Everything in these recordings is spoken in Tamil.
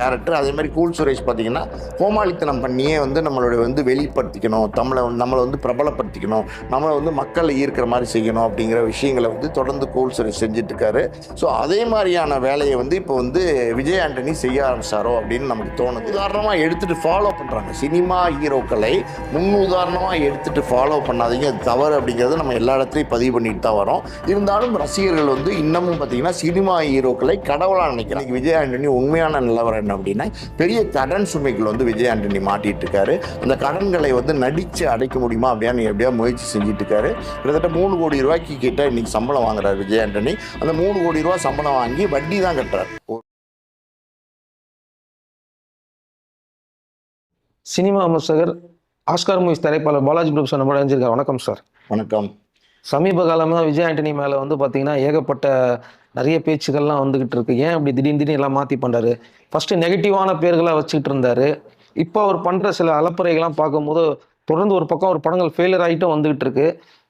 டேரக்டர் அதே மாதிரி கூல் சுரேஷ் பார்த்தீங்கன்னா கோமாளித்தனம் பண்ணியே வந்து நம்மளுடைய வந்து வெளிப்படுத்திக்கணும். தமிழை நம்மளை வந்து பிரபலப்படுத்திக்கணும். நம்மளை வந்து மக்களை ஈர்க்கிற மாதிரி செய்யணும் அப்படிங்கிற விஷயங்களை வந்து தொடர்ந்து கூல் சுரேஷ் செஞ்சுட்டு இருக்காரு ஸோ அதே மாதிரியான வேலையை வந்து இப்போ வந்து விஜய் ஆண்டனி செய்ய ஆரம்பிச்சாரோ அப்படின்னு நமக்கு தோணுது. உதாரணமாக எடுத்துட்டு ஃபாலோ பண்ணுறாங்க சினிமா ஹீரோக்களை முன் உதாரணமாக எடுத்துட்டு ஃபாலோ பண்ணாதீங்க. அது தவறு அப்படிங்கிறது நம்ம எல்லா இடத்துலையும் பதிவு பண்ணிட்டு தான் வரோம். இருந்தாலும் ரசிகர்கள் வந்து இன்னமும் பார்த்தீங்கன்னா சினிமா ஹீரோக்களை கடவுளாக நினைக்கிறாங்க. விஜய் ஆண்டனி உண்மையான நிலவரம் என்ன அப்படின்னா பெரிய கடன் சுமைகள் வந்து விஜய் ஆண்டனி மாட்டிட்டு இருக்காரு. அந்த கடன்களை வந்து நடித்து அடைக்க முடியுமா அப்படியான்னு எப்படியா முயற்சி செஞ்சுட்டு இருக்காரு. கிட்டத்தட்ட மூணு கோடி ரூபாய்க்கு கிட்ட இன்னைக்கு சம்பளம் வாங்குறாரு விஜய் ஆண்டனி. அந்த மூணு கோடி ரூபாய் சம்பளம் வாங்கி வட்டி தான் கட்டுறாரு. சினிமா விமர்சகர் ஆஸ்கார் மூவிஸ் தயாரிப்பாளர் பாலாஜி பிரபு சார் நம்ம இணைஞ்சிருக்கார். வணக்கம் சார். வணக்கம். சமீப காலமாக விஜய் ஆண்டனி மேலே வந்து பார்த்தீங்கன்னா ஏகப்பட்ட நிறைய பேச்சுக்கள்லாம் வந்துகிட்டு இருக்கு. ஏன் அப்படி திடீர்னு திடீர்னு எல்லாம் மாற்றி பண்ணுறாரு ஃபஸ்ட்டு நெகட்டிவான பேர்களாக வச்சுக்கிட்டு இருந்தாரு. இப்போ அவர் பண்ணுற சில அலப்பறைகள்லாம் பார்க்கும்போது தொடர்ந்து ஒரு பக்கம் ஒரு படங்கள் ஃபெயிலியர் ஆகிட்டும் வந்துகிட்டு இருக்கு.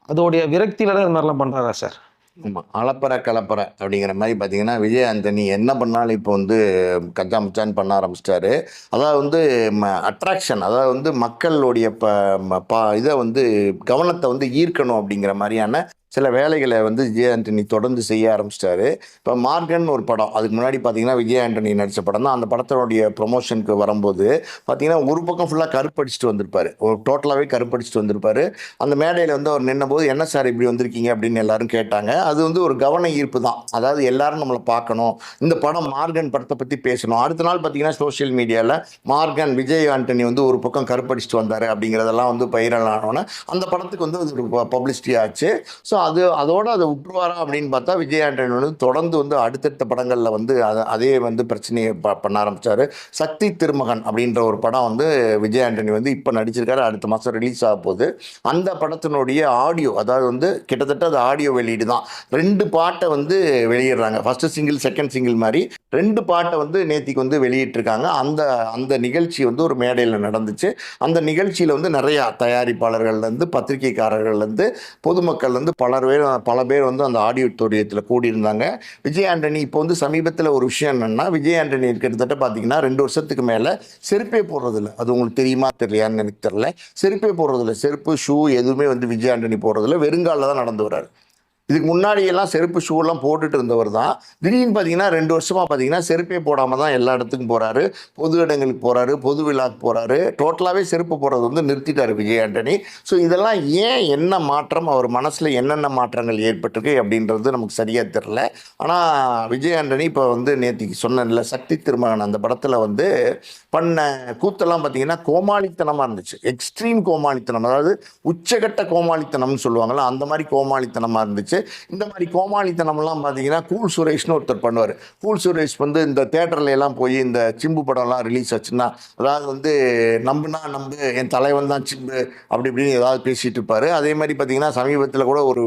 அதோடைய விரக்தியில தான் இது மாதிரிலாம் பண்ணுறாரா சார்? ஆமாம் அலப்பறை கலப்பறை அப்படிங்கிற மாதிரி பார்த்தீங்கன்னா விஜய் ஆண்டனி என்ன பண்ணாலும் இப்போ வந்து கஜா மச்சான் பண்ண ஆரம்பிச்சிட்டாரு. அதாவது வந்து அட்ராக்ஷன் அதாவது வந்து மக்களுடைய ப ம- பா இதை வந்து கவனத்தை வந்து ஈர்க்கணும் அப்படிங்கிற மாதிரியான சில வேலைகளை வந்து விஜய் ஆண்டனி தொடர்ந்து செய்ய ஆரம்பிச்சிட்டாரு. இப்போ மார்கன் ஒரு படம் அதுக்கு முன்னாடி பார்த்தீங்கன்னா விஜய் ஆண்டனி நடித்த படம் தான். அந்த படத்தினுடைய ப்ரொமோஷனுக்கு வரும்போது பார்த்தீங்கன்னா ஒரு பக்கம் ஃபுல்லாக கருப்படிச்சிட்டு வந்திருப்பாரு. ஒரு டோட்டலாகவே கருப்படிச்சிட்டு வந்திருப்பாரு. அந்த மேடையில் வந்து அவர் நின்னபோது என்ன சார் இப்படி வந்திருக்கீங்க? அப்படின்னு எல்லாரும் கேட்டாங்க. அது வந்து ஒரு கவன ஈர்ப்பு தான். அதாவது எல்லாரும் நம்மளை பார்க்கணும். இந்த படம் மார்கன் படத்தை பற்றி பேசணும். அடுத்த நாள் பார்த்தீங்கன்னா சோஷியல் மீடியாவில் மார்கன் விஜய் ஆண்டனி வந்து ஒரு பக்கம் கருப்படிச்சுட்டு வந்தார் அப்படிங்கிறதெல்லாம் வந்து பயிரலானோன்னே அந்த படத்துக்கு வந்து அது ஒரு பப்ளிசிட்டி ஆச்சு. ஸோ அது அதோட அதை விட்டுருவாரா அப்படின்னு பார்த்தா விஜய் ஆண்டனி வந்து தொடர்ந்து வந்து அடுத்தடுத்த படங்களில் வந்து அதை அதே வந்து பிரச்சனையை ப பண்ண ஆரம்பித்தார் சக்தி திருமகன் அப்படின்ற ஒரு படம் வந்து விஜய் ஆண்டனி வந்து இப்போ நடிச்சிருக்காரு. அடுத்த மாதம் ரிலீஸ் ஆக போகுது. அந்த படத்தினுடைய ஆடியோ அதாவது வந்து கிட்டத்தட்ட அது ஆடியோ வெளியீடு தான். ரெண்டு பாட்டை வந்து வெளியிடுறாங்க. ஃபஸ்ட்டு சிங்கிள் செகண்ட் சிங்கிள் மாதிரி ரெண்டு பாட்டை வந்து நேத்திக்கு வந்து வெளியிட்டிருக்காங்க. அந்த அந்த நிகழ்ச்சி வந்து ஒரு மேடையில் நடந்துச்சு. அந்த நிகழ்ச்சியில் வந்து நிறையா தயாரிப்பாளர்கள்லேருந்து பத்திரிகைக்காரர்கள்லேருந்து பொதுமக்கள்லேருந்து பலர் பேர் பல பேர் வந்து அந்த ஆடிட்டோரியத்தில் கூடியிருந்தாங்க. விஜய் ஆண்டனி இப்போ வந்து சமீபத்தில் ஒரு விஷயம் என்னென்னா விஜய் ஆண்டனி கிட்டத்தட்ட பார்த்தீங்கன்னா ரெண்டு வருஷத்துக்கு மேலே செருப்பே போடுறதில்ல. அது உங்களுக்கு தெரியுமா தெரியலையான்னு எனக்கு தெரியல. செருப்பே போடுறதில்ல. செருப்பு ஷூ எதுவுமே வந்து விஜய் ஆண்டனி போடுறதில்ல. வெறுங்காலில் தான் நடந்து வர்றாரு. இதுக்கு முன்னாடியெல்லாம் செருப்பு ஷூலாம் போட்டுட்டு இருந்தவர் தான். திடீர்னு பார்த்தீங்கன்னா ரெண்டு வருஷமாக பார்த்தீங்கன்னா செருப்பே போடாமல் தான் எல்லா இடத்துக்கும் போகிறாரு பொது இடங்களுக்கு போகிறாரு பொது விழாக்கு போகிறாரு டோட்டலாகவே செருப்பு போடுறது வந்து நிறுத்திட்டார் விஜய் ஆண்டனி. ஸோ இதெல்லாம் ஏன் என்ன மாற்றம் அவர் மனசில் என்னென்ன மாற்றங்கள் ஏற்பட்டிருக்கு அப்படின்றது நமக்கு சரியாக தெரில ஆனால் விஜய் ஆண்டனி இப்போ வந்து நேற்றுக்கு சொன்னேன்ல சக்தி திருமகன் அந்த படத்தில் வந்து பண்ண கூத்தெல்லாம் பார்த்தீங்கன்னா கோமாளித்தனமாக இருந்துச்சு. எக்ஸ்ட்ரீம் கோமாளித்தனம் அதாவது உச்சகட்ட கோமாளித்தனம்னு சொல்லுவாங்கள்ல அந்த மாதிரி கோமாளித்தனமாக இருந்துச்சு. இந்த மாதிரி கோமாளித்தனம்லாம் பார்த்தீங்கன்னா கூல் சுரேஷ்னு ஒருத்தர் பண்ணுவார். கூல் சுரேஷ் வந்து இந்த தேட்டரில் எல்லாம் போய் இந்த சிம்பு படம்லாம் ரிலீஸ் ஆச்சுன்னா அதாவது வந்து நம்புனா நம்பு என் தலைவன் தான் சிம்பு அப்படி இப்படின்னு ஏதாவது பேசிகிட்டு இருப்பார். அதே மாதிரி பார்த்தீங்கன்னா சமீபத்தில் கூட ஒரு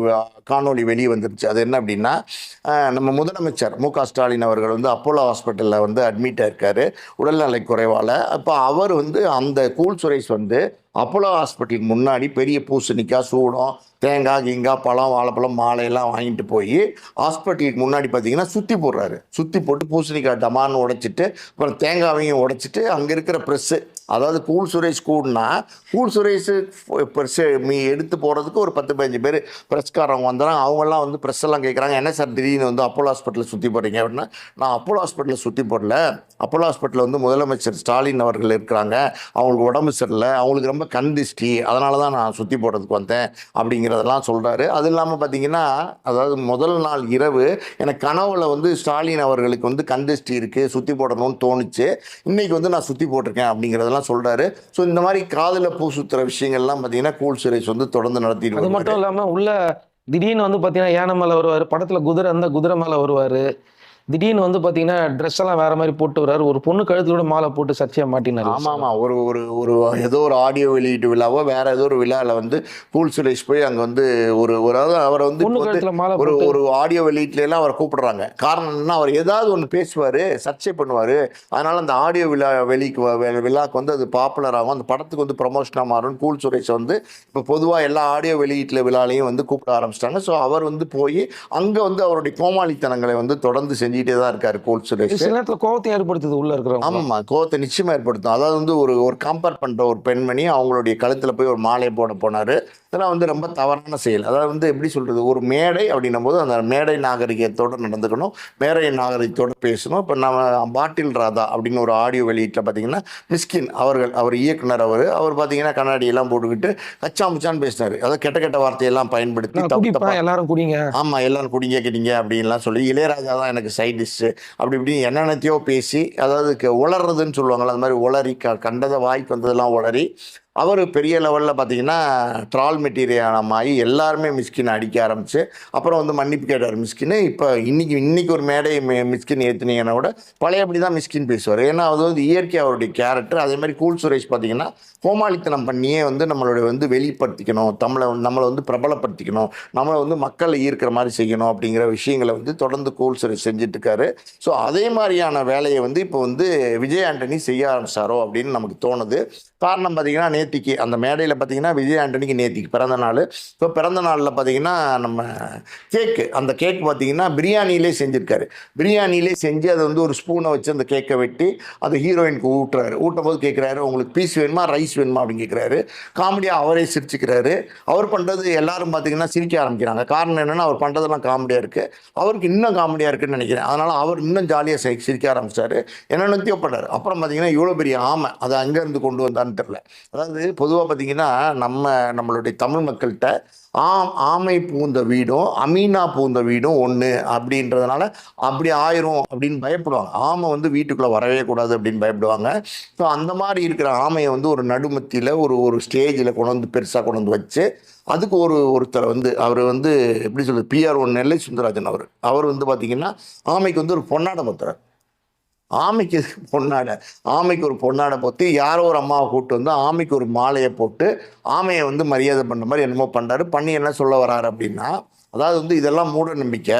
காணொலி காணொளி வெளியே வந்துருச்சு. அது என்ன அப்படின்னா நம்ம முதலமைச்சர் மு க ஸ்டாலின் அவர்கள் வந்து அப்போலோ ஹாஸ்பிட்டலில் வந்து அட்மிட் ஆயிருக்காரு. உடல்நலை குறைவால். அப்போ அவர் வந்து அந்த கூல் சுரேஷ் வந்து அப்போலோ ஹாஸ்பிட்டலுக்கு முன்னாடி பெரிய பூசணிக்காய் சூடம் தேங்காய் கிங்காய் பழம் வாழைப்பழம் மாலையெல்லாம் வாங்கிட்டு போய் ஹாஸ்பிட்டலுக்கு முன்னாடி பார்த்தீங்கன்னா சுற்றி போடுறாரு. சுற்றி போட்டு பூசணிக்காய் டமான்னு உடைச்சிட்டு அப்புறம் தேங்காவையும் உடைச்சிட்டு அங்கே இருக்கிற ப்ரெஸ்ஸு அதாவது கூல் சுரேஷ் கூடனா கூல் சுரேஷ் ப்ரெஸ்ஸு மீ எடுத்து போகிறதுக்கு ஒரு பத்து பதினஞ்சு பேர் ப்ரெஸ்காரவங்க வந்துடுறாங்க அவங்கெல்லாம் வந்து ப்ரெஸ்ஸெல்லாம் கேட்குறாங்க என்ன சார் திடீர்னு வந்து அப்போலோ ஹாஸ்பிட்டலில் சுற்றி போடுறீங்க? அப்படின்னா நான் அப்போலோ ஹாஸ்பிட்டலில் சுற்றி போடல. அப்போலோ ஹாஸ்பிட்டலில் வந்து முதலமைச்சர் ஸ்டாலின் அவர்கள் இருக்கிறாங்க. அவங்களுக்கு உடம்பு சரியில்லை. அவங்களுக்கு ரொம்ப கண் திஷ்டி அதனால தான் நான் சுற்றி போடுறதுக்கு வந்தேன் அப்படிங்கிறதெல்லாம் சொல்கிறாரு அது இல்லாமல் பார்த்தீங்கன்னா அதாவது முதல் நாள் இரவு எனக்கு கனவுல வந்து ஸ்டாலின் அவர்களுக்கு வந்து கண் திஷ்டி இருக்குது சுற்றி போடணும்னு தோணுச்சு. இன்னைக்கு வந்து நான் சுற்றி போட்டிருக்கேன் அப்படிங்கிறதெல்லாம் சொல்கிறாரு ஸோ இந்த மாதிரி காதில் பூ சுற்றுற விஷயங்கள்லாம் பார்த்தீங்கன்னா கூல் சுரேஷ் வந்து தொடர்ந்து நடத்திட்டு அது. மட்டும் இல்லாம உள்ள திடீர்னு வந்து பாத்தீங்கன்னா யானை மேல வருவாரு படத்துல குதிரை இருந்தா குதிரை மேல வருவாரு. திடீர்னு வந்து பாத்தீங்கன்னா ட்ரெஸ் எல்லாம் வேற மாதிரி போட்டு வர்றாரு. ஒரு பொண்ணு கழுத்துல மாலை போட்டு சர்ச்சையா மாட்டினாரு. ஆமா ஆமா. ஒரு ஒரு ஒரு ஏதோ ஒரு ஆடியோ வெளியீட்டு விழாவோ வேற ஏதோ ஒரு விழாவில் வந்து கூல் சுரேஷ் போய் அங்கே வந்து ஒரு ஒரு அவரை வந்து ஒரு ஒரு ஆடியோ வெளியீட்டுல எல்லாம் அவரை கூப்பிடுறாங்க. காரணம் என்ன அவர் ஏதாவது ஒன்று பேசுவார் சர்ச்சை பண்ணுவார். அதனால அந்த ஆடியோ விழா வெளிக்கு விழாக்கு வந்து அது பாப்புலர் ஆகும். அந்த படத்துக்கு வந்து ப்ரொமோஷனாக மாறும் கூல் சுரேஷ் வந்து இப்போ பொதுவாக எல்லா ஆடியோ வெளியீட்டில் விழாலையும் வந்து கூப்பிட ஆரம்பிச்சிட்டாங்க. ஸோ அவர் வந்து போய் அங்கே வந்து அவருடைய கோமாளித்தனங்களை வந்து தொடர்ந்து செஞ்சு செஞ்சுட்டே தான் இருக்காரு கோல் சுரேஷ். சில நேரத்துல கோவத்தை ஏற்படுத்துது உள்ள இருக்கிறவங்க. ஆமாம்மா கோவத்தை நிச்சயமா ஏற்படுத்தும். அதாவது வந்து ஒரு ஒரு கம்பேர் பண்ற ஒரு பெண்மணி அவங்களுடைய கழுத்துல போய் ஒரு மாலை போட போனாரு. இதெல்லாம் வந்து ரொம்ப தவறான செயல். அதாவது வந்து எப்படி சொல்றது? ஒரு மேடை அப்படின்னும் போது அந்த மேடை நாகரிகத்தோட நடந்துக்கணும். மேடை நாகரிகத்தோட பேசணும். இப்போ நம்ம பாட்டில் ராதா அப்படின்னு ஒரு ஆடியோ வெளியீட்டில் பார்த்தீங்கன்னா மிஸ்கின் அவர்கள் அவர் இயக்குனர் அவர். அவர் பார்த்தீங்கன்னா கண்ணாடி எல்லாம் போட்டுக்கிட்டு கச்சா முச்சான்னு பேசினாரு. அதாவது கெட்ட கெட்ட வார்த்தையெல்லாம் பயன்படுத்தி தப்பு எல்லாரும் குடிங்க. ஆமா எல்லாரும் குடிங்க கிடிங்க அப்படின்லாம் சொல்லி இளையராஜா தான் எனக்கு சைட் டிஷ்ஷு அப்படி இப்படி என்னென்னத்தையோ பேசி அதாவது உளறதுன்னு சொல்லுவாங்கள்ல அந்த மாதிரி உளறி க கண்டதை வாய்க்கு வந்ததெல்லாம் உளறி அவர் பெரிய லெவலில் பார்த்தீங்கன்னா ட்ரால் மெட்டீரியலமாகி எல்லாருமே மிஸ்கின் அடிக்க ஆரம்பிச்சு அப்புறம் வந்து மன்னிப்பு கேட்டார் மிஸ்கின் இப்போ இன்றைக்கி இன்றைக்கி ஒரு மேடை மி- மிஸ்கின் ஏற்றுனீங்கன்னா கூட பழையபடி தான் மிஸ்கின் பேசுவார். ஏன்னா அது வந்து இயற்கை அவருடைய கேரக்டர் அதேமாதிரி கூல் சுரேஷ் பார்த்தீங்கன்னா கோமாளித்தனம் பண்ணியே வந்து நம்மளுடைய வந்து வெளிப்படுத்திக்கணும். தமிழை நம்மளை வந்து பிரபலப்படுத்திக்கணும். நம்மளை வந்து மக்களை ஈர்க்கிற மாதிரி செய்யணும் அப்படிங்கிற விஷயங்களை வந்து தொடர்ந்து கோல்சரி சுரேஷ் செஞ்சுட்டு இருக்காரு ஸோ அதே மாதிரியான வேலையை வந்து இப்போ வந்து விஜய் ஆண்டனி செய்ய ஆரம்பிச்சாரோ அப்படின்னு நமக்கு தோணுது. காரணம் பார்த்தீங்கன்னா நேத்திக்கு அந்த மேடையில் பார்த்தீங்கன்னா விஜய் ஆண்டனிக்கு நேத்திக்கு பிறந்த நாள். ஸோ பிறந்த நாளில் பார்த்தீங்கன்னா நம்ம கேக்கு அந்த கேக் பார்த்தீங்கன்னா பிரியாணியிலே செஞ்சுருக்காரு. பிரியாணியிலே செஞ்சு அதை வந்து ஒரு ஸ்பூனை வச்சு அந்த கேக்கை வெட்டி அதை ஹீரோயினுக்கு ஊட்டுறாரு. ஊட்டும் போது கேட்குறாரு உங்களுக்கு பீஸ் வேணுமா? ரைஸ் வேணுமா அப்படின்னு கேட்குறாரு காமெடியாக அவரே சிரிச்சுக்கிறாரு. அவர் பண்ணுறது எல்லாரும் பார்த்தீங்கன்னா சிரிக்க ஆரம்பிக்கிறாங்க. காரணம் என்னென்னா அவர் பண்ணுறதெல்லாம் காமெடியாக இருக்குது அவருக்கு இன்னும் காமெடியாக இருக்குன்னு நினைக்கிறேன். அதனால் அவர் இன்னும் ஜாலியாக சிரிக்க ஆரம்பிச்சாரு. என்னென்னத்தையோ பண்ணார். அப்புறம் பார்த்தீங்கன்னா இவ்வளோ பெரிய ஆமை அதை அங்கேருந்து கொண்டு வந்தான்னு தெரில அதாவது பொதுவாக பார்த்தீங்கன்னா நம்ம நம்மளுடைய தமிழ் மக்கள்கிட்ட ஆம் ஆமை பூந்த வீடும் அமீனா பூந்த வீடும் ஒன்று அப்படின்றதுனால அப்படி ஆயிரும் அப்படின்னு பயப்படுவாங்க. ஆமை வந்து வீட்டுக்குள்ளே வரவே கூடாது அப்படின்னு பயப்படுவாங்க. ஸோ அந்த மாதிரி இருக்கிற ஆமையை வந்து ஒரு நடுமத்தியில் ஒரு ஒரு ஸ்டேஜில் கொண்டு வந்து பெருசாக கொண்டு வந்து வச்சு அதுக்கு ஒரு ஒருத்தர் வந்து அவர் வந்து எப்படி சொல்கிறது பிஆர் ஒன் நெல்லை சுந்தரராஜன் அவர். அவர் வந்து பார்த்திங்கன்னா ஆமைக்கு வந்து ஒரு பொன்னாட பத்துறார் ஆமைக்கு பொன்னாடை ஆமைக்கு ஒரு பொன்னாடை போட்டு யாரோ ஒரு அம்மாவை கூப்பிட்டு வந்து ஆமைக்கு ஒரு மாலையை போட்டு ஆமையை வந்து மரியாதை பண்ணுற மாதிரி என்னமோ பண்ணுறாரு பண்ணி என்ன சொல்ல வராரு அப்படின்னா அதாவது வந்து இதெல்லாம் மூட நம்பிக்கை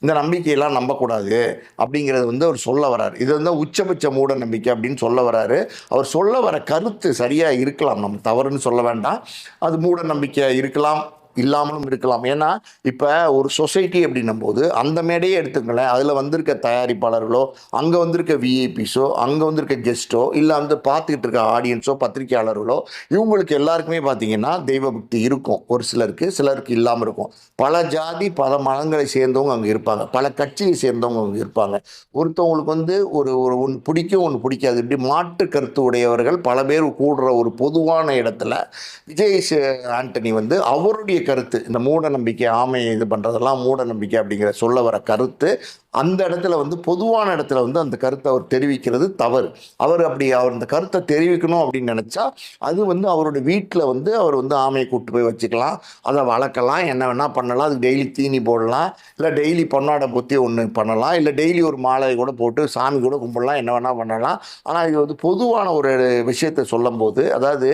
இந்த நம்பிக்கையெல்லாம் நம்பக்கூடாது அப்படிங்கிறது வந்து அவர் சொல்ல வராரு. இது வந்து உச்சபட்ச மூட நம்பிக்கை அப்படின்னு சொல்ல வராரு. அவர் சொல்ல வர கருத்து சரியாக இருக்கலாம். நம்ம தவறுன்னு சொல்ல வேண்டாம். அது மூட நம்பிக்கை இருக்கலாம். இல்லாமலும் இருக்கலாம். ஏன்னா இப்போ ஒரு சொசைட்டி அப்படின்னும் போது அந்த மேடையே எடுத்துங்களேன் அதில் வந்திருக்க தயாரிப்பாளர்களோ அங்கே வந்திருக்க விஐபிஸோ அங்கே வந்திருக்க கெஸ்ட்டோ இல்லை வந்து பார்த்துக்கிட்டு இருக்க ஆடியன்ஸோ பத்திரிக்கையாளர்களோ இவங்களுக்கு எல்லாருக்குமே பார்த்தீங்கன்னா தெய்வ பக்தி இருக்கும். ஒரு சிலருக்கு சிலருக்கு இல்லாமல் இருக்கும். பல ஜாதி பல மதங்களை சேர்ந்தவங்க அங்கே இருப்பாங்க. பல கட்சியை சேர்ந்தவங்க அங்கே இருப்பாங்க. ஒருத்தவங்களுக்கு வந்து ஒரு ஒரு ஒன்று பிடிக்கும் ஒன்று பிடிக்காது. இப்படி மாற்று கருத்து உடையவர்கள் பல பேர் கூடுற ஒரு பொதுவான இடத்துல விஜய் ஆண்டனி வந்து அவருடைய கருத்து இந்த மூட நம்பிக்கை ஆமையை இது பண்ணுறதெல்லாம் மூட நம்பிக்கை அப்படிங்கிற சொல்ல வர கருத்து அந்த இடத்துல வந்து பொதுவான இடத்துல வந்து அந்த கருத்தை அவர் தெரிவிக்கிறது தவறு. அவர் அப்படி அவர் அந்த கருத்தை தெரிவிக்கணும் அப்படின்னு நினச்சா அது வந்து அவரோட வீட்டில் வந்து அவர் வந்து ஆமையை கூப்பிட்டு போய் வச்சுக்கலாம். அதை வளர்க்கலாம். என்ன வேணால் பண்ணலாம். அது டெய்லி தீனி போடலாம். இல்லை டெய்லி பொன்னாடை பொத்தி ஒன்று பண்ணலாம். இல்லை டெய்லி ஒரு மாலை கூட போட்டு சாமி கூட கும்பிடலாம். என்ன வேணால் பண்ணலாம். ஆனால் இது வந்து பொதுவான ஒரு விஷயத்தை சொல்லும்போது அதாவது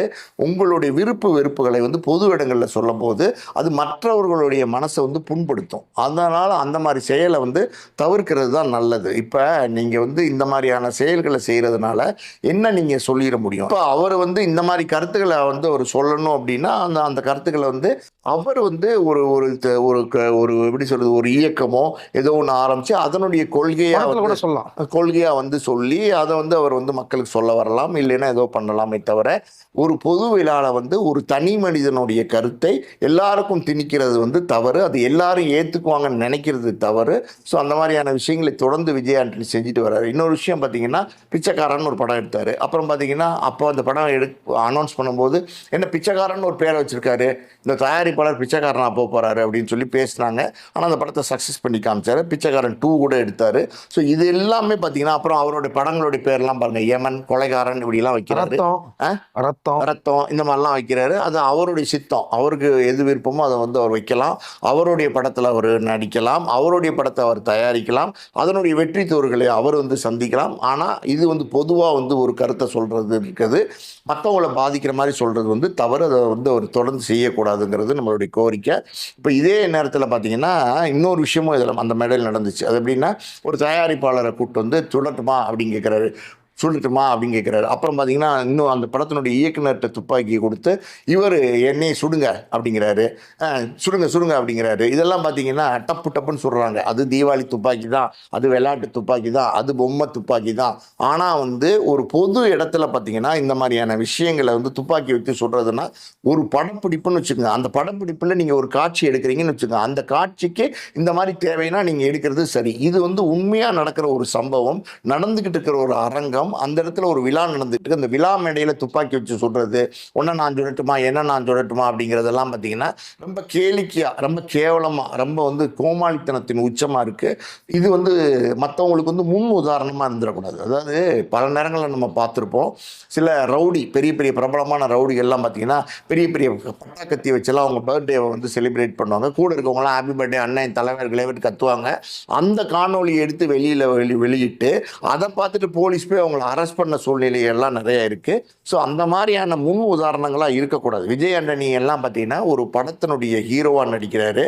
உங்களுடைய விருப்பு வெறுப்புகளை வந்து பொது இடங்களில் சொல்லும்போது அது மற்றவர்களுடைய மனசை வந்து புண்படுத்தும். அதனால் அந்த மாதிரி செயலை வந்து தவிர்க்கிறது தான் நல்லது. இப்போ நீங்கள் வந்து இந்த மாதிரியான செயல்களை செய்கிறதுனால என்ன நீங்கள் சொல்லிட முடியும்? இப்போ அவர் வந்து இந்த மாதிரி கருத்துக்களை வந்து அவர் சொல்லணும் அப்படின்னா அந்த அந்த கருத்துக்களை வந்து அவர் வந்து ஒரு ஒரு ஒரு ஒரு எப்படி சொல்றது ஒரு இயக்கமோ ஏதோ ஒன்று ஆரம்பித்து அதனுடைய படத்துல கூட சொல்லலாம். கொள்கையாக வந்து சொல்லி அதை வந்து அவர் வந்து மக்களுக்கு சொல்ல வரலாம். இல்லைன்னா ஏதோ பண்ணலாமே தவிர ஒரு பொது விழாவில் வந்து ஒரு தனி மனிதனுடைய கருத்தை எல்லாருக்கும் திணிக்கிறது வந்து தவறு. அது எல்லாரும் ஏற்றுக்குவாங்கன்னு நினைக்கிறது தவறு. ஸோ அந்த மாதிரியான விஷயங்களை தொடர்ந்து விஜய் ஆண்டனி செஞ்சுட்டு வர்றாரு இன்னொரு விஷயம் பார்த்தீங்கன்னா பிச்சைக்காரன் ஒரு படம் எடுத்தார். அப்புறம் பார்த்தீங்கன்னா அப்போ அந்த படம் எடு அனௌன்ஸ் பண்ணும்போது என்ன பிச்சைக்காரன் ஒரு பேரை வச்சிருக்காரு. இந்த தயாரிப்பாளர் பிச்சைக்காரனா போக போகிறாரு அப்படின்னு சொல்லி பேசினாங்க. ஆனால் அந்த படத்தை சக்ஸஸ் பண்ணி காமிச்சாரு. பிச்சைக்காரன் டூ கூட எடுத்தார். ஸோ இது எல்லாமே பார்த்தீங்கன்னா அப்புறம் அவருடைய படங்களுடைய பேர்லாம் பாருங்க. யமன் கொலைகாரன் இப்படிலாம் வைக்கிறாரு? ரத்தம். ரத்தம் இந்த மாதிரிலாம் வைக்கிறாரு. அது அவருடைய சித்தம். அவருக்கு எது விருப்பமோ அதை வந்து அவர் வைக்கலாம். அவருடைய படத்தில் அவர் நடிக்கலாம். அவருடைய படத்தை அவர் தயாரிக்கலாம். அதனுடைய வெற்றி தோர்களை அவர் வந்து சந்திக்கலாம். ஆனால் இது வந்து பொதுவாக வந்து ஒரு கருத்தை சொல்கிறது இருக்குது. மற்றவங்கள பாதிக்கிற மாதிரி சொல்கிறது வந்து தவறு. அதை வந்து அவர் தொடர்ந்து செய்யக்கூடாதுங்கிறது நம்மளுடைய கோரிக்கை. இப்போ இதே நேரத்தில் பார்த்தீங்கன்னா இன்னொரு விஷயமும் இதில் அந்த மேடையில் நடந்துச்சு. அது எப்படின்னா ஒரு தயாரிப்பாளரை கூப்பிட்டு வந்து சுடட்டுமா? அப்படின்னு கேட்குறாரு சொல்லட்டுமா அப்படின்னு கேட்குறாரு அப்புறம் பார்த்தீங்கன்னா இன்னும் அந்த படத்தினுடைய இயக்குனர்கிட்ட துப்பாக்கி கொடுத்து இவர் என்னையை சுடுங்க அப்படிங்கிறாரு. சுடுங்க சுடுங்க அப்படிங்கிறாரு. இதெல்லாம் பார்த்தீங்கன்னா டப்பு டப்புன்னு சொல்கிறாங்க அது தீபாவளி துப்பாக்கி தான் அது விளையாட்டு துப்பாக்கி தான் அது பொம்மை துப்பாக்கி தான். ஆனால் வந்து ஒரு பொது இடத்துல பார்த்தீங்கன்னா இந்த மாதிரியான விஷயங்களை வந்து துப்பாக்கி வச்சு சொல்கிறதுன்னா ஒரு படப்பிடிப்புன்னு வச்சுக்கோங்க. அந்த படப்பிடிப்பில் நீங்கள் ஒரு காட்சி எடுக்கிறீங்கன்னு வச்சுக்கோங்க. அந்த காட்சிக்கு இந்த மாதிரி தேவைன்னா நீங்கள் எடுக்கிறது சரி. இது வந்து உண்மையாக நடக்கிற ஒரு சம்பவம் நடந்துக்கிட்டு இருக்கிற ஒரு அரங்கம் அந்த இடத்துல ஒரு விழா நடந்துட்டு அந்த விழா மேடையில் துப்பாக்கி வச்சு சுடுறது ஒன்றை நான் சொல்லட்டுமா என்ன நான் சொல்லட்டுமா அப்படிங்கிறதெல்லாம் பார்த்தீங்கன்னா ரொம்ப கேளிக்கையாக ரொம்ப கேவலமாக ரொம்ப வந்து கோமாளித்தனத்தின் உச்சமாக இருக்குது இது வந்து மற்றவங்களுக்கு வந்து முன் உதாரணமாக இருந்துடக்கூடாது. அதாவது பல நேரங்களில் நம்ம பார்த்துருப்போம் சில ரவுடி பெரிய பெரிய பிரபலமான ரவுடிகள்லாம் பார்த்தீங்கன்னா பெரிய பெரிய பட்டாக்கத்தி வச்செல்லாம் அவங்க பர்த்டேவை வந்து செலிப்ரேட் பண்ணுவாங்க. கூட இருக்கவங்களாம் ஹாப்பி பர்த்டே அண்ணன் தலைவர்களே விட்டு கத்துவாங்க. அந்த காணொளியை எடுத்து வெளியில் வெளி வெளியிட்டு அதை பார்த்துட்டு போலீஸ் போய் அவங்கள அரெஸ்ட் பண்ண சூழ்நிலையெல்லாம் நிறைய இருக்குது ஸோ அந்த மாதிரியான முன் உதாரணங்களாக இருக்கக்கூடாது. விஜய் ஆண்டனி எல்லாம் பார்த்தீங்கன்னா ஒரு படத்தினுடைய ஹீரோவாக நடிக்கிறாரு.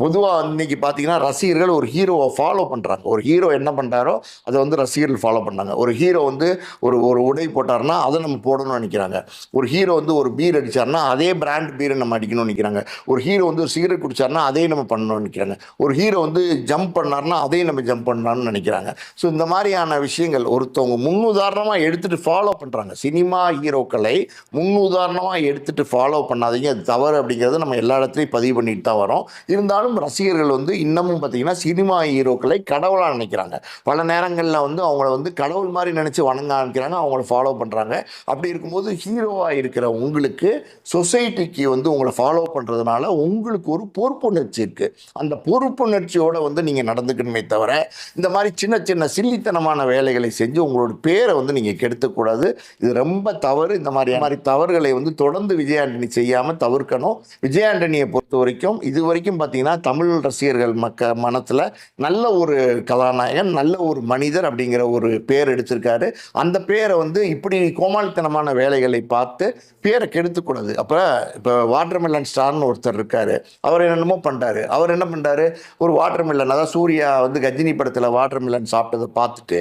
பொதுவாக இன்னைக்கு பார்த்தீங்கன்னா ரசிகர்கள் ஒரு ஹீரோவை ஃபாலோ பண்ணுறாங்க ஒரு ஹீரோ என்ன பண்ணுறாரோ அதை வந்து ரசிகர்கள் ஃபாலோ பண்ணாங்க. ஒரு ஹீரோ வந்து ஒரு ஒரு உடை போட்டாருன்னா அதை நம்ம போடணும்னு நினைக்கிறாங்க. ஒரு ஹீரோ வந்து ஒரு பீர் அடித்தார்னா அதே பிராண்ட் பீரை நம்ம அடிக்கணும்னு நினைக்கிறாங்க. ஒரு ஹீரோ வந்து ஒரு சிகரெட் குடிச்சாருன்னா அதே நம்ம பண்ணணும்னு நினைக்கிறாங்க. ஒரு ஹீரோ வந்து ஜம்ப் பண்ணாருன்னா அதையும் நம்ம ஜம்ப் பண்ணலாம்னு நினைக்கிறாங்க. ஸோ இந்த மாதிரியான விஷயங்கள் ஒருத்தவங்க முன்னுதாரணமாக எடுத்துகிட்டு ஃபாலோ பண்ணுறாங்க சினிமா ஹீரோக்களை முன்னுதாரணமாக எடுத்துகிட்டு ஃபாலோ பண்ணாதீங்க. அது தவறு அப்படிங்கிறத நம்ம எல்லா இடத்துலையும் பதிவு பண்ணிட்டு தான் வரோம். இருந்தாலும் ரசிகர்கள் வந்து இன்னமும் பார்த்தீங்கன்னா சினிமா ஹீரோக்களை கடவுளாக நினைக்கிறாங்க. பல நேரங்களில் வந்து அவங்கள வந்து கடவுள் மாதிரி நினச்சி வணங்க ஆரம்பிக்கிறாங்க அவங்கள ஃபாலோ பண்ணுறாங்க அப்படி இருக்கும்போது ஹீரோவாக இருக்கிற உங்களுக்கு சொசைட்டிக்கு வந்து உங்களை ஃபாலோ பண்ணுறதுனால உங்களுக்கு ஒரு பொறுப்புணர்ச்சி இருக்குது அந்த பொறுப்புணர்ச்சியோடு வந்து நீங்கள் நடந்துக்கணுமே தவிர இந்த மாதிரி சின்ன சின்ன சில்லித்தனமான வேலைகளை செஞ்சு உங்களோட பேரை வந்து நீங்கள் கெடுத்துக்கூடாது. இது ரொம்ப தவறு. இந்த மாதிரி மாதிரி தவறுகளை வந்து தொடர்ந்து விஜயாண்டனி செய்யாமல் தவிர்க்கணும். விஜயாண்டனியை பொறுத்த வரைக்கும் இது வரைக்கும் பார்த்தீங்கன்னா தமிழ் ரசிகர்கள் மக்க மனத்தில் நல்ல ஒரு கதாநாயகன் நல்ல ஒரு மனிதர் அப்படிங்கிற ஒரு பேர் எடுத்திருக்காரு. அந்த பேரை வந்து இப்படி கோமாளித்தனமான வேலைகளை பார்த்து பேரை கெடுத்துக்கூடாது. அப்போ இப்போ வாட்டர்மெலன் ஸ்டார்னு ஒருத்தர் இருக்காரு. அவர் என்னென்னமோ பண்ணுறாரு அவர் என்ன பண்ணுறாரு ஒரு வாட்டர்மெலன் அதாவது சூர்யா வந்து கஜினி படத்தில் வாட்டர்மெலன் சாப்பிட்டதை பார்த்துட்டு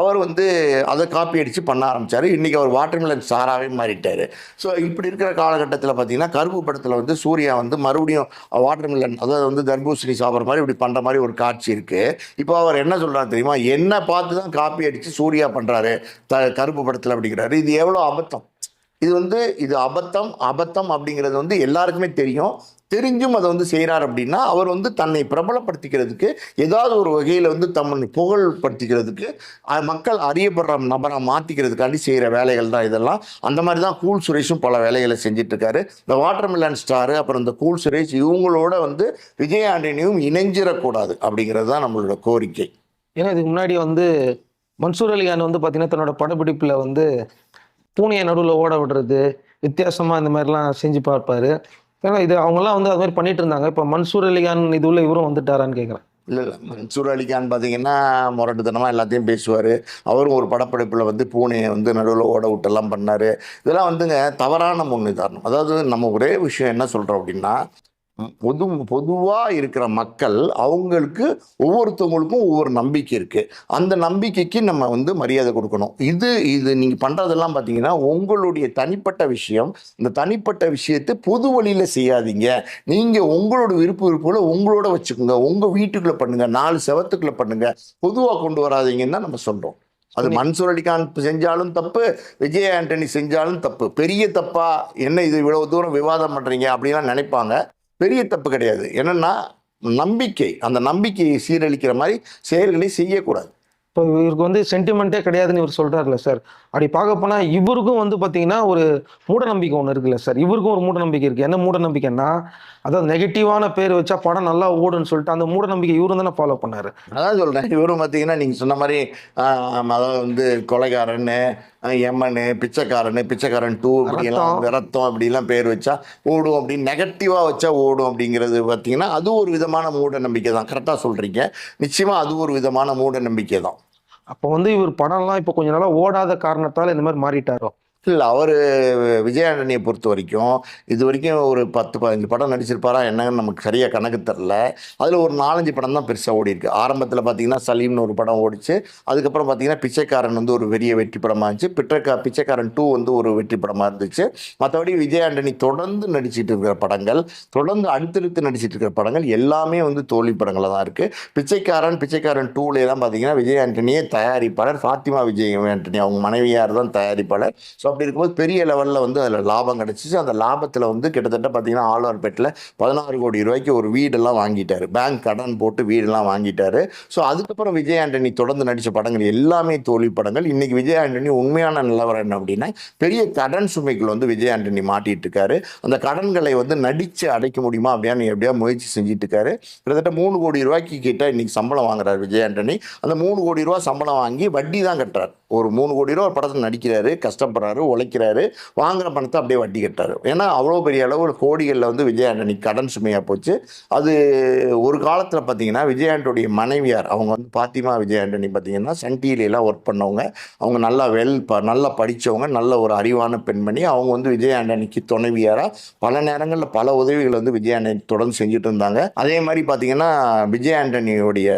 அவர் வந்து அதை காப்பி அடித்து பண்ண ஆரம்பிச்சார். இன்றைக்கி அவர் வாட்டர்மெலன் ஸ்டாராகவே மாறிட்டார். ஸோ இப்படி இருக்கிற காலகட்டத்தில் பார்த்தீங்கன்னா கருப்பு படத்தில் வந்து சூர்யா வந்து மறுபடியும் வாட்டர்மெலன் அதாவது வந்து தர்பூசணி சாப்பிட்ற மாதிரி இப்படி பண்ணுற மாதிரி ஒரு காட்சி இருக்குது இப்போ அவர் என்ன சொல்கிறார் தெரியுமா? என்ன பார்த்து தான் காப்பி அடித்து சூர்யா பண்ணுறாரு த கருப்பு படத்தில் அப்படிங்கிறாரு. இது எவ்வளோ அபத்தம்? இது வந்து இது அபத்தம் அபத்தம் அப்படிங்கிறது வந்து எல்லாருக்குமே தெரியும். தெரிஞ்சும் அதை வந்து செய்கிறார் அப்படின்னா அவர் வந்து தன்னை பிரபலப்படுத்திக்கிறதுக்கு ஏதாவது ஒரு வகையில் வந்து தம்மை புகழ்படுத்திக்கிறதுக்கு மக்கள் அறியப்படுற நபராக மாற்றிக்கிறதுக்காண்டி செய்கிற வேலைகள் தான் இதெல்லாம். அந்த மாதிரி தான் கூல் சுரேஷும் பல வேலைகளை செஞ்சிட்ருக்காரு. இந்த வாட்டர் வாட்டர்மெலன் ஸ்டாரு அப்புறம் இந்த கூல் சுரேஷ் இவங்களோட வந்து விஜய் ஆண்டனியும் இணைஞ்சிடக்கூடாது அப்படிங்கிறது தான் நம்மளோட கோரிக்கை. ஏன்னா இதுக்கு முன்னாடி வந்து மன்சூர் அலிகான் வந்து பார்த்தீங்கன்னா தன்னோட படப்பிடிப்பில் வந்து பூனையை நடுவில் ஓட விடுறது வித்தியாசமாக இந்த மாதிரிலாம் செஞ்சு பார்ப்பார். ஏன்னா இது அவங்கலாம் வந்து அது மாதிரி பண்ணிட்டு இருந்தாங்க. இப்போ மன்சூர் அலிகான் இது உள்ள இவரும் வந்துட்டாரான்னு கேட்குறேன் இல்லை இல்லை. மன்சூர் அலிகான் பார்த்தீங்கன்னா முரட்டுத்தனமாக எல்லாத்தையும் பேசுவார். அவரும் ஒரு படப்பிடிப்பில் வந்து பூனையை வந்து நடுவில் ஓட விட்டெல்லாம் பண்ணார். இதெல்லாம் வந்துங்க தவறான முன்னுதாரணம். அதாவது நம்ம ஒரே விஷயம் என்ன சொல்கிறோம் அப்படின்னா பொது பொதுவாக இருக்கிற மக்கள் அவங்களுக்கு ஒவ்வொருத்தவங்களுக்கும் ஒவ்வொரு நம்பிக்கை இருக்குது அந்த நம்பிக்கைக்கு நம்ம வந்து மரியாதை கொடுக்கணும். இது இது நீங்கள் பண்ணுறதெல்லாம் பார்த்தீங்கன்னா உங்களுடைய தனிப்பட்ட விஷயம். இந்த தனிப்பட்ட விஷயத்தை பொது வழியில் செய்யாதீங்க. நீங்கள் உங்களோட விருப்ப விருப்பங்களை உங்களோட வச்சுக்கோங்க. உங்கள் வீட்டுக்குள்ளே பண்ணுங்கள் நாலு செவத்துக்குள்ளே பண்ணுங்கள் பொதுவாக கொண்டு வராதீங்கன்னு தான் நம்ம சொல்கிறோம் அது மன்சூர் அலிகான் செஞ்சாலும் தப்பு விஜய் ஆண்டனி செஞ்சாலும் தப்பு. பெரிய தப்பா என்ன இது இவ்வளவு தூரம் விவாதம் பண்ணுறீங்க அப்படிலாம் நினைப்பாங்க. பெரிய தப்பு கிடையாது. என்னென்னா நம்பிக்கை அந்த நம்பிக்கையை சீரழிக்கிற மாதிரி செயல்களை செய்யக்கூடாது. இப்போ இவருக்கு வந்து சென்டிமெண்ட்டே கிடையாதுன்னு இவர் சொல்கிறாருல்ல சார். அப்படி பார்க்க போனா இவருக்கும் வந்து பார்த்தீங்கன்னா ஒரு மூட நம்பிக்கை ஒன்று இருக்குல்ல சார். இவருக்கும் ஒரு மூட நம்பிக்கை இருக்கு. என்ன மூட நம்பிக்கைன்னா அதாவது நெகட்டிவான பேர் வச்சா படம் நல்லா ஓடுன்னு சொல்லிட்டு அந்த மூட நம்பிக்கை இவரும் தானே ஃபாலோ பண்ணாரு. அதான் சொல்கிறேன் இவரும் பார்த்தீங்கன்னா நீங்கள் சொன்ன மாதிரி அதாவது வந்து கொலைகாரன்னு எம்மனு பிச்சைக்காரனு பிச்சைக்காரன் டூ இப்படியெல்லாம் ரத்தம். வந்து ரத்தம் அப்படிலாம் பேர் வச்சா ஓடும் அப்படின்னு நெகட்டிவாக வச்சா ஓடும் அப்படிங்கிறது பார்த்தீங்கன்னா அது ஒரு விதமான மூட நம்பிக்கை தான் கரெக்டாக சொல்கிறீங்க நிச்சயமாக அது ஒரு விதமான மூட நம்பிக்கை தான். அப்போ வந்து இவர் படம்லாம் இப்போ கொஞ்ச நாளாக ஓடாத காரணத்தால் இந்த மாதிரி மாறிட்டாரோ? இல்லை அவர் விஜயாண்டனியை பொறுத்த வரைக்கும் இது வரைக்கும் ஒரு பத்து பதினஞ்சு படம் நடிச்சிருப்பாரா என்னன்னு நமக்கு சரியாக கணக்கு தெரில அதில் ஒரு நாலஞ்சு படம் தான் பெருசாக ஓடி இருக்கு ஆரம்பத்தில் பார்த்தீங்கன்னா சலீம்னு ஒரு படம் ஓடிச்சு அதுக்கப்புறம் பார்த்தீங்கன்னா பிச்சைக்காரன் வந்து ஒரு பெரிய வெற்றி படமாக இருந்துச்சு. பிற்றக்கா பிச்சைக்காரன் டூ வந்து ஒரு வெற்றி படமாக இருந்துச்சு. மற்றபடி விஜய் ஆண்டனி தொடர்ந்து நடிச்சிட்டு இருக்கிற படங்கள் தொடர்ந்து அடுத்தடுத்து நடிச்சிட்டு இருக்கிற படங்கள் எல்லாமே வந்து தோல்வி படங்களாக தான் இருக்குது பிச்சைக்காரன் பிச்சைக்காரன் டூலேலாம் பார்த்தீங்கன்னா விஜய் ஆண்டனியே தயாரிப்பாளர். ஃபாத்திமா விஜய் ஆண்டனி அவங்க மனைவியார் தான் தயாரிப்பாளர். ஸோ அப்படி இருக்கும்போது பெரிய லெவலில் வந்து அதில் லாபம் கிடச்சிச்சு. அந்த லாபத்தில் வந்து கிட்டத்தட்ட பார்த்தீங்கன்னா ஆழ்வார்பேட்டில் பதினாறு கோடி ரூபாய்க்கு ஒரு வீடெல்லாம் வாங்கிட்டார். பேங்க் கடன் போட்டு வீடெல்லாம் வாங்கிட்டார். ஸோ அதுக்கப்புறம் விஜய் ஆண்டனி தொடர்ந்து நடித்த படங்கள் எல்லாமே தோல்வி படங்கள். இன்றைக்கி விஜய் ஆண்டனி உண்மையான நிலவரம் என்ன அப்படின்னா பெரிய கடன் சுமைகள் வந்து விஜய் ஆண்டனி மாட்டிகிட்டு இருக்காரு. அந்த கடன்களை வந்து நடித்து அடைக்க முடியுமா அப்படின்னு எப்படியா முயற்சி செஞ்சுட்டு இருக்காரு. கிட்டத்தட்ட மூணு கோடி ரூபாய்க்கு கிட்ட இன்றைக்கி சம்பளம் வாங்குறாரு விஜய் ஆண்டனி. அந்த மூணு கோடி ரூபா சம்பளம் வாங்கி வட்டி தான் கட்டுறாரு. ஒரு மூணு கோடி ரூபா ஒரு படத்தில் நடிக்கிறாரு கஷ்டப்படுறாரு உழைக்கிறாரு வாங்குகிற பணத்தை அப்படியே வட்டி கட்டுறாரு. ஏன்னா அவ்வளோ பெரிய அளவு கோடிகளில் வந்து விஜயாண்டனி கடன் சுமையாக போச்சு. அது ஒரு காலத்தில் பார்த்தீங்கன்னா விஜயாண்டனுடைய மனைவியார் அவங்க வந்து பாத்திமா விஜயாண்டனி பார்த்தீங்கன்னா சன் டிவிலெலாம் ஒர்க் பண்ணவங்க. அவங்க நல்லா வெல் ப நல்லா படித்தவங்க நல்ல ஒரு அறிவான பெண்மணி. அவங்க வந்து விஜயாண்டனிக்கு துணைவியாராக பல நேரங்களில் பல உதவிகள் வந்து விஜயாண்டனி தொடர்ந்து செஞ்சுட்டு இருந்தாங்க. அதே மாதிரி பார்த்தீங்கன்னா விஜய் ஆண்டனியோடைய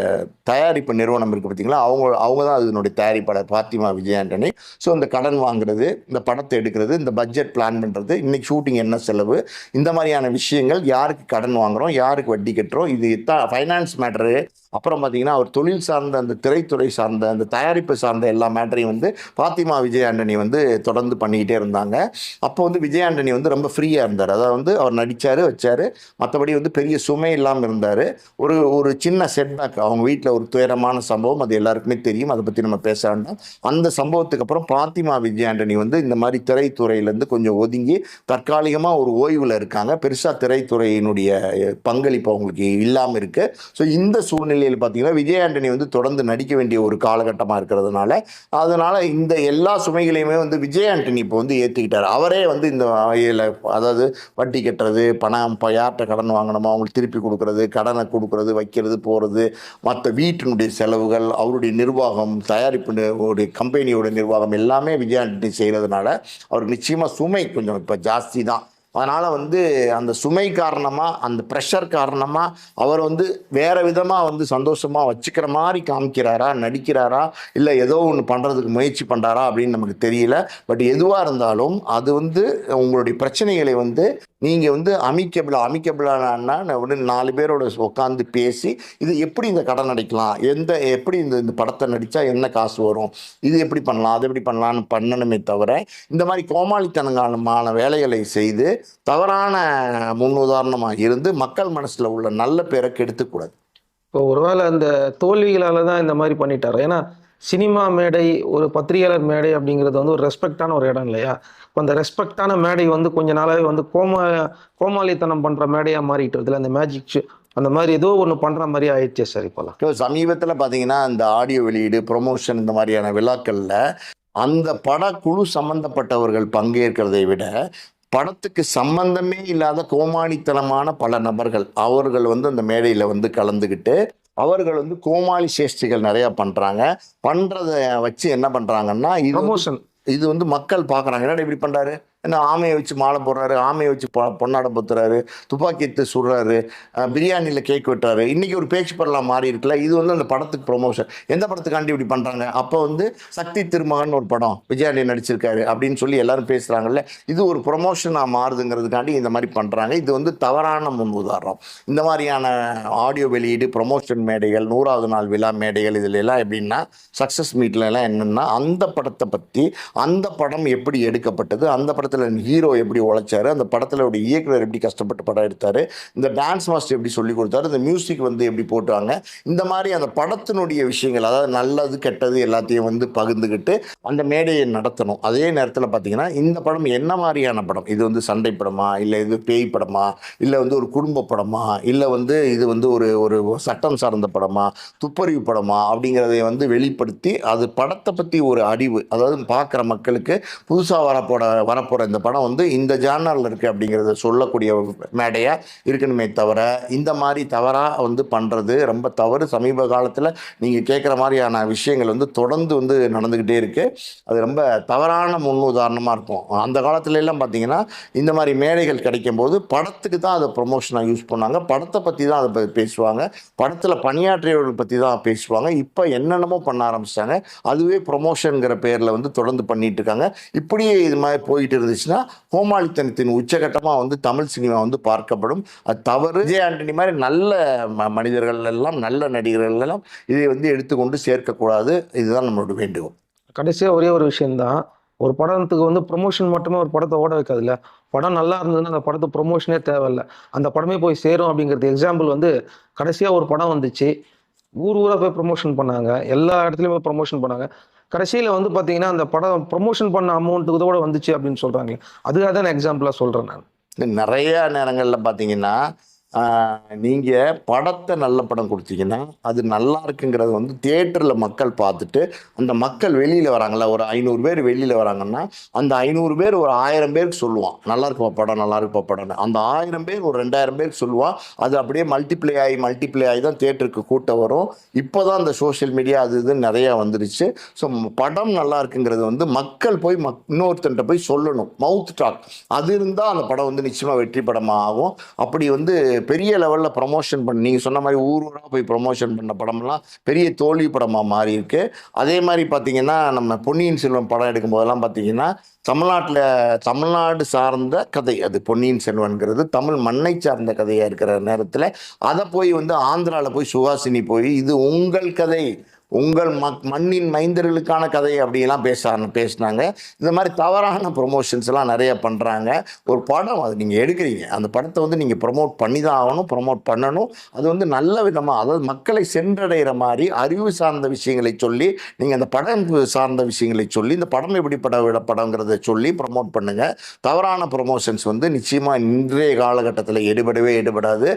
தயாரிப்பு நிறுவனம் இருக்குது பார்த்தீங்களா அவங்க அவங்க தான் அதனுடைய தயாரிப்பாளர். பாத்திமா விஜய் ஆண்டனி ஸோ இந்த கடன் வாங்குறது இந்த படத்தை எடுக்கிறது இந்த பட்ஜெட் பிளான் பண்ணுறது இன்னைக்கு ஷூட்டிங் என்ன செலவு? இந்த மாதிரியான விஷயங்கள் யாருக்கு கடன் வாங்குறோம் யாருக்கு வட்டி கட்டுறோம்? இது தான் ஃபைனான்ஸ் மேட்ரு அப்புறம் பார்த்தீங்கன்னா அவர் தொழில் சார்ந்த அந்த திரைத்துறை சார்ந்த அந்த தயாரிப்பு சார்ந்த எல்லா மேட்டரையும் வந்து பாத்திமா விஜய் ஆண்டனி வந்து தொடர்ந்து பண்ணிக்கிட்டே இருந்தாங்க. அப்போ வந்து விஜய் ஆண்டனி வந்து ரொம்ப ஃப்ரீயாக இருந்தார். அதாவது வந்து அவர் நடித்தார் வச்சார். மற்றபடி வந்து பெரிய சுமை இல்லாமல் இருந்தார். ஒரு ஒரு சின்ன செட்பேக் அவங்க வீட்டில் ஒரு துயரமான சம்பவம் அது எல்லாருக்குமே தெரியும். அதை பற்றி நம்ம பேச வேண்டாம். அந்த சம்பவத்துக்கு அப்புறம் பாத்திமா விஜய் ஆண்டனி வந்து இந்த மாதிரி திரைத்துறையிலேருந்து கொஞ்சம் ஒதுங்கி தற்காலிகமாக ஒரு ஓய்வில் இருக்காங்க. பெருசாக திரைத்துறையினுடைய பங்களிப்பு அவங்களுக்கு இல்லாமல் இருக்குது ஸோ இந்த சூழ்நிலை சூழ்நிலையில் பார்த்தீங்கன்னா விஜய் ஆண்டனி வந்து தொடர்ந்து நடிக்க வேண்டிய ஒரு காலகட்டமாக இருக்கிறதுனால அதனால் இந்த எல்லா சுமைகளையுமே வந்து விஜய் ஆண்டனி இப்போ வந்து ஏற்றுக்கிட்டார் அவரே வந்து இந்த வகையில் அதாவது வட்டி கட்டுறது பணம் இப்போ யார்கிட்ட கடன் வாங்கணுமோ அவங்களுக்கு திருப்பி கொடுக்கறது கடனை கொடுக்கறது வைக்கிறது போகிறது மற்ற வீட்டினுடைய செலவுகள் அவருடைய நிர்வாகம் தயாரிப்பு ஒரு கம்பெனியோட நிர்வாகம் எல்லாமே விஜய் ஆண்டனி செய்கிறதுனால அவருக்கு நிச்சயமாக சுமை கொஞ்சம் இப்போ ஜாஸ்தி தான் அதனால் வந்து அந்த சுமை காரணமாக அந்த ப்ரெஷர் காரணமாக அவர் வந்து வேறு விதமாக வந்து சந்தோஷமாக வச்சுக்கிற மாதிரி காமிக்கிறாரா நடிக்கிறாரா இல்லை ஏதோ ஒன்று பண்ணுறதுக்கு முயற்சி பண்ணுறாரா அப்படின்னு நமக்கு தெரியல. பட் எதுவாக இருந்தாலும் அது வந்து உங்களுடைய பிரச்சனைகளை வந்து நீங்கள் வந்து அமிக்கபிளா அமிக்கபிளானா உடனே நாலு பேரோட உட்காந்து பேசி இது எப்படி இந்த கடன் அடைக்கலாம் எந்த எப்படி இந்த இந்த படத்தை நடித்தா என்ன காசு வரும்? இது எப்படி பண்ணலாம்? அது எப்படி பண்ணலாம்னு பண்ணணுமே தவிர இந்த மாதிரி கோமாளித்தனமான வேலைகளை செய்து தவறான முன்னுதாரணமாக இருந்து மக்கள் மனசில் உள்ள நல்ல பேரை கெடுத்துக்கூடாது. இப்போ ஒருவேளை அந்த தோல்விகளால் தான் இந்த மாதிரி பண்ணிட்டார்? ஏன்னா சினிமா மேடை ஒரு பத்திரிகையாளர் மேடை அப்படிங்கிறது வந்து ஒரு ரெஸ்பெக்டான ஒரு இடம் இல்லையா? இப்போ அந்த ரெஸ்பெக்டான மேடை வந்து கொஞ்ச நாளாகவே வந்து கோமா கோமாளித்தனம் பண்ணுற மேடையாக மாறிட்டு இருக்குல்ல அந்த மேஜிக் அந்த மாதிரி ஏதோ ஒன்று பண்ணுற மாதிரி ஆயிடுச்சு சார் இப்போலாம். இப்போ சமீபத்தில் பார்த்தீங்கன்னா இந்த ஆடியோ வெளியீடு ப்ரொமோஷன் இந்த மாதிரியான விழாக்களில் அந்த படக்குழு சம்பந்தப்பட்டவர்கள் பங்கேற்கிறதை விட படத்துக்கு சம்பந்தமே இல்லாத கோமாளித்தனமான பல நபர்கள் அவர்கள் வந்து அந்த மேடையில் வந்து கலந்துக்கிட்டு அவர்கள் வந்து கோமாளி சேஷ்டிகள் நிறையா பண்ணுறாங்க பண்ணுறத வச்சு என்ன பண்ணுறாங்கன்னா இது இது வந்து மக்கள் பார்க்குறாங்க. என்னடா இப்படி பண்ணுறாரு என்ன ஆமையை வச்சு மாலை போடுறாரு ஆமையை வச்சு பொன்னாடை பொத்துறாரு துப்பாக்கி எடுத்து சுடுறாரு பிரியாணியில் கேக் வெட்டுறாரு. இன்றைக்கி ஒரு பேச்சு படலாம் மாறி இருக்குல்ல இது வந்து அந்த படத்துக்கு ப்ரொமோஷன் எந்த படத்துக்காண்டி இப்படி பண்ணுறாங்க அப்போ வந்து சக்தி திருமகன் ஒரு படம் விஜயாண்டி நடிச்சிருக்காரு அப்படின்னு சொல்லி எல்லாரும் பேசுகிறாங்கல்ல இது ஒரு ப்ரொமோஷனாக மாறுதுங்கிறதுக்காண்டி இந்த மாதிரி பண்ணுறாங்க இது வந்து தவறான முன் உதாரணம் இந்த மாதிரியான ஆடியோ வெளியீடு ப்ரொமோஷன் மேடைகள் நூறாவது நாள் விழா மேடைகள் இதில் எல்லாம் எப்படின்னா சக்ஸஸ் மீட்ல எல்லாம் என்னென்னா அந்த படத்தை பற்றி அந்த படம் எப்படி எடுக்கப்பட்டது அந்த படத்தை படத்தில் ஹீரோ எப்படி உழைச்சாரு அந்த படத்தில் ஒரு இயக்குனர் எப்படி கஷ்டப்பட்டு படம் எடுத்தார் இந்த டான்ஸ் மாஸ்டர் எப்படி சொல்லி கொடுத்தாரு இந்த மியூசிக் வந்து எப்படி போட்டாங்க இந்த மாதிரி அந்த படத்தினுடைய விஷயங்கள் அதாவது நல்லது கெட்டது எல்லாத்தையும் வந்து பகிர்ந்துக்கிட்டு அந்த மேடையை நடத்தணும். அதே நேரத்தில் பார்த்தீங்கன்னா இந்த படம் என்ன மாதிரியான படம்? இது வந்து சண்டை படமா? இல்லை இது பேய் படமா? இல்லை வந்து ஒரு குடும்ப படமா? இல்லை வந்து இது வந்து ஒரு ஒரு சட்டம் சார்ந்த படமா? துப்பறிவு படமா? அப்படிங்கிறதை வந்து வெளிப்படுத்தி அது படத்தை பற்றி ஒரு அறிவு அதாவது பார்க்குற மக்களுக்கு புதுசாக வரப்போட வரப்போகிற இப்போ இந்த படம் வந்து இந்த ஜானரில் இருக்குது அப்படிங்கிறத சொல்லக்கூடிய மேடையாக இருக்கணுமே தவிர இந்த மாதிரி தவறாக வந்து பண்ணுறது ரொம்ப தவறு. சமீப காலத்தில் நீங்கள் கேட்குற மாதிரியான விஷயங்கள் வந்து தொடர்ந்து வந்து நடந்துக்கிட்டே இருக்குது அது ரொம்ப தவறான முன் உதாரணமாக இருக்கும். அந்த காலத்துல எல்லாம் பார்த்தீங்கன்னா இந்த மாதிரி மேடைகள் கிடைக்கும் போது படத்துக்கு தான் அதை ப்ரொமோஷனாக யூஸ் பண்ணாங்க. படத்தை பற்றி தான் அதை பேசுவாங்க. படத்தில் பணியாற்றியவர்கள் பற்றி தான் பேசுவாங்க. இப்போ என்னென்னமோ பண்ண ஆரம்பிச்சிட்டாங்க. அதுவே ப்ரொமோஷனுங்கிற பேரில் வந்து தொடர்ந்து பண்ணிட்டு இருக்காங்க. இப்படியே இது மாதிரி போயிட்டு இருந்துச்சுன்னா கோமாளித்தனத்தின் உச்சகட்டமாக வந்து தமிழ் சினிமா வந்து பார்க்கப்படும். அது தவறு. விஜய் ஆண்டனி மாதிரி நல்ல ம- மனிதர்கள் எல்லாம் நல்ல நடிகர்கள் எல்லாம் இதை வந்து எடுத்துக்கொண்டு சேர்க்கக்கூடாது. இதுதான் நம்மளோட வேண்டுகோள். கடைசியாக ஒரே ஒரு விஷயம்தான். ஒரு படத்துக்கு வந்து ப்ரொமோஷன் மட்டுமே ஒரு படத்தை ஓட வைக்காதுல்ல. படம் நல்லா இருந்ததுன்னா அந்த படத்தை ப்ரொமோஷனே தேவையில்ல. அந்த படமே போய் சேரும் அப்படிங்கிறது எக்ஸாம்பிள் வந்து கடைசியாக ஒரு படம் வந்துச்சு. ஊர் ஊராக போய் ப்ரொமோஷன் பண்ணாங்க. எல்லா இடத்துலையும் போய் ப்ரொமோஷன் பண்ணாங்க. கடைசியில் வந்து பார்த்தீங்கன்னா அந்த படம் ப்ரொமோஷன் பண்ண அமௌண்ட்டுக்கு கூட வந்துச்சு அப்படின்னு சொல்கிறாங்களே அதுக்காக தான் எக்ஸாம்பிளாக சொல்கிறேன் நான். நிறைய நேரங்களில் பார்த்தீங்கன்னா நீங்கள் படத்தை நல்ல படம் கொடுத்தீங்கன்னா அது நல்லா இருக்குங்கிறது வந்து தியேட்டரில் மக்கள் பார்த்துட்டு அந்த மக்கள் வெளியில் வராங்களா ஒரு ஐநூறு பேர் வெளியில் வராங்கன்னா அந்த ஐநூறு பேர் ஒரு ஆயிரம் பேருக்கு சொல்லுவான் நல்லா இருக்கும் படம் நல்லா இருப்பா படம்னு. அந்த ஆயிரம் பேர் ஒரு ரெண்டாயிரம் பேருக்கு சொல்லுவான் அது அப்படியே மல்டிப்ளை ஆகி மல்டிப்ளை ஆகி தான் தியேட்டருக்கு கூட்டம் வரும். இப்போ தான் அந்த சோஷியல் மீடியா அது இது நிறையா வந்துருச்சு. ஸோ படம் நல்லா இருக்குங்கிறது வந்து மக்கள் போய் மக் இன்னொருத்தன்ட்ட போய் சொல்லணும் மவுத் டாக் அது இருந்தால் அந்த படம் வந்து நிச்சயமாக வெற்றி படமாக ஆகும். அப்படி வந்து பெரிய லெவலில் ப்ரமோஷன் பண்ணி நீங்கள் சொன்ன மாதிரி ஊர் ஊராக போய் ப்ரமோஷன் பண்ண படம்லாம் பெரிய தோல்வி படமாக மாறி இருக்கு. அதே மாதிரி பார்த்தீங்கன்னா நம்ம பொன்னியின் செல்வன் படம் எடுக்கும் போதெல்லாம் பார்த்தீங்கன்னா தமிழ்நாட்டில் தமிழ்நாடு சார்ந்த கதை அது பொன்னியின் செல்வன்கிறது தமிழ் மண்ணை சார்ந்த கதையாக இருக்கிற நேரத்தில் அதை போய் வந்து ஆந்திராவில் போய் சுஹாசினி போய் இது உங்கள் கதை. உங்கள் மக் மண்ணின் மைந்தர்களுக்கான கதை அப்படிலாம் பேச பேசினாங்க. இந்த மாதிரி தவறான ப்ரொமோஷன்ஸ் எல்லாம் நிறைய பண்ணுறாங்க ஒரு படம் அது நீங்கள் எடுக்கிறீங்க. அந்த படத்தை வந்து நீங்கள் ப்ரொமோட் பண்ணி தான் ஆகணும் ப்ரொமோட் பண்ணணும். அது வந்து நல்ல விதமாக அதாவது மக்களை சென்றடைகிற மாதிரி அறிவு சார்ந்த விஷயங்களை சொல்லி நீங்கள் அந்த படம் சார்ந்த விஷயங்களை சொல்லி இந்த படம் எப்படி பட விடப்படங்கிறத சொல்லி ப்ரொமோட் பண்ணுங்கள் தவறான ப்ரொமோஷன்ஸ் வந்து நிச்சயமாக இன்றைய காலகட்டத்தில் எடுபடவே எடுபடாது.